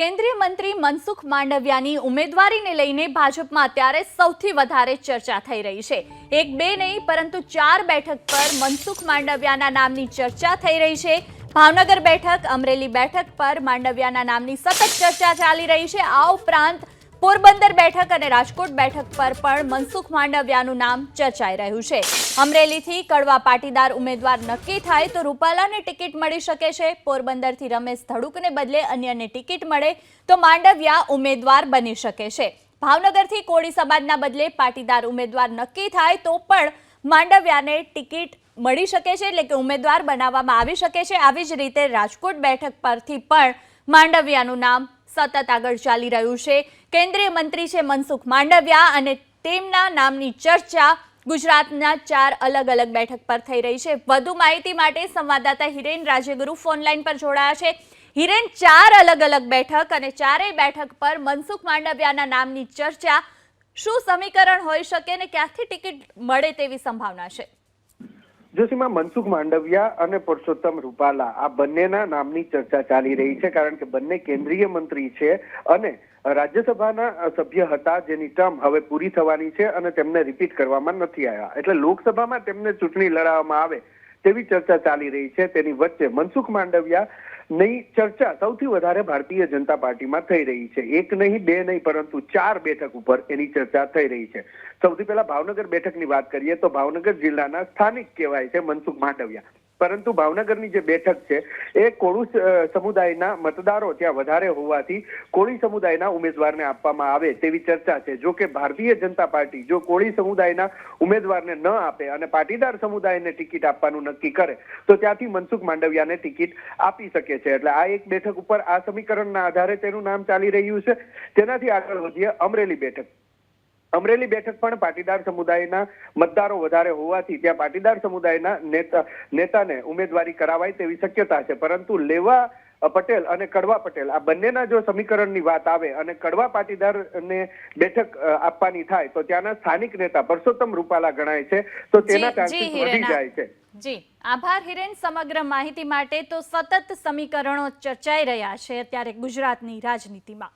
કેન્દ્રીય મંત્રી મનસુખ માંડવિયાની ઉમેદવારીને લઈને ભાજપમાં અત્યારે સૌથી વધારે ચર્ચા થઈ રહી છે. એક બે નહીં, પરંતુ ચાર બેઠક પર મનસુખ માંડવિયાના નામની ચર્ચા થઈ રહી છે. ભાવનગર બેઠક, અમરેલી બેઠક પર માંડવિયાના નામની સતત ચર્ચા ચાલી રહી છે. આ ઉપરાંત પોરબંદર બેઠક અને રાજકોટ બેઠક પર પણ મનસુખ માંડવિયાનું નામ ચર્ચાઈ રહ્યું છે. અમરેલીથી કડવા પાટીદાર ઉમેદવાર નક્કી થાય તો રૂપાલાને ટિકિટ મળી શકે છે. પોરબંદરથી રમેશ ધડુકને બદલે અન્યને ટિકિટ મળે તો માંડવિયા ઉમેદવાર બની શકે છે. ભાવનગરથી કોળી સમાજના બદલે પાટીદાર ઉમેદવાર નક્કી થાય તો પણ માંડવિયાને ટિકિટ મળી શકે છે એટલે કે ઉમેદવાર બનાવવામાં આવી શકે છે. આવી જ રીતે રાજકોટ બેઠક પરથી પણ માંડવિયાનું નામ સતત આગળ ચાલી રહ્યું છે. કેન્દ્રીય મંત્રી છે મનસુખ માંડવિયા અને તેમના નામની ચર્ચા ગુજરાતના ચાર અલગ અલગ બેઠક પર થઈ રહી છે. વધુ માહિતી માટે સંવાદદાતા હિરેન રાજ્યગુરુ ફોનલાઈન પર જોડાયા છે. હિરેન, ચાર અલગ અલગ બેઠક અને ચારેય બેઠક પર મનસુખ માંડવિયાના નામની ચર્ચા શું સમીકરણ હોઈ શકે અને ક્યાંથી ટિકિટ મળે તેવી સંભાવના છે? જોશીમાં મનસુખ માંડવિયા અને પુરુષોત્તમ રૂપાલા. આ બંનેના નામની ચર્ચા ચાલી રહી છે કારણ કે બંને કેન્દ્રીય મંત્રી છે અને રાજ્યસભાના સભ્ય હતા જેની ટર્મ હવે પૂરી થવાની છે અને તેમને રિપીટ કરવામાં નથી આવ્યા. એટલે લોકસભામાં તેમને ચૂંટણી લડાવવામાં આવે તેવી ચર્ચા ચાલી રહી છે. તેની વચ્ચે મનસુખ માંડવિયા ની ચર્ચા સૌથી વધારે ભારતીય જનતા પાર્ટીમાં થઈ રહી છે. એક નહીં, બે નહીં, પરંતુ ચાર બેઠક ઉપર એની ચર્ચા થઈ રહી છે. સૌથી પહેલા ભાવનગર બેઠકની વાત કરીએ તો ભાવનગર જિલ્લાના સ્થાનિક કહેવાય છે મનસુખ માંડવિયા. પરંતુ ભાવનગરની જે બેઠક છે, એ કોળી સમુદાયના મતદારો ત્યાં વધારે હોવાથી કોળી સમુદાયના ઉમેદવારને આપવામાં આવે તેવી ચર્ચા છે. જો કે ભારતીય જનતા પાર્ટી જો કોળી સમુદાયના ઉમેદવારને ન આપે અને પાટીદાર સમુદાયને ટિકિટ આપવાનું નક્કી કરે, તો ત્યાંથી મનસુખ માંડવિયાને ટિકિટ આપી શકે છે. એટલે આ એક બેઠક ઉપર આ સમીકરણના આધારે તેનું નામ ચાલી રહ્યું છે. તેનાથી આગળ વધીએ અમરેલી બેઠક. અમરેલી બેઠક પણ પાટીદાર સમુદાયના મતદારો વધારે હોવાથી ત્યાં પાટીદાર સમુદાયના નેતા નેતાને ઉમેદવારી કરાવાય તેવી શક્યતા છે. પરંતુ લેવા પટેલ અને કડવા પટેલ આ બંનેના જો સમીકરણની વાત આવે અને કડવા પાટીદારને બેઠક આપવાની થાય તો ત્યાંના સ્થાનિક નેતા પરસોત્તમ રૂપાલા ગણાય છે. તો તેના ચાન્સીસ વધી જાય છે. જી. આભાર હિરેન સમગ્ર માહિતી માટે તો સતત સમીકરણો ચર્ચાઈ રહ્યા છે અત્યારે ગુજરાતની રાજનીતિમાં.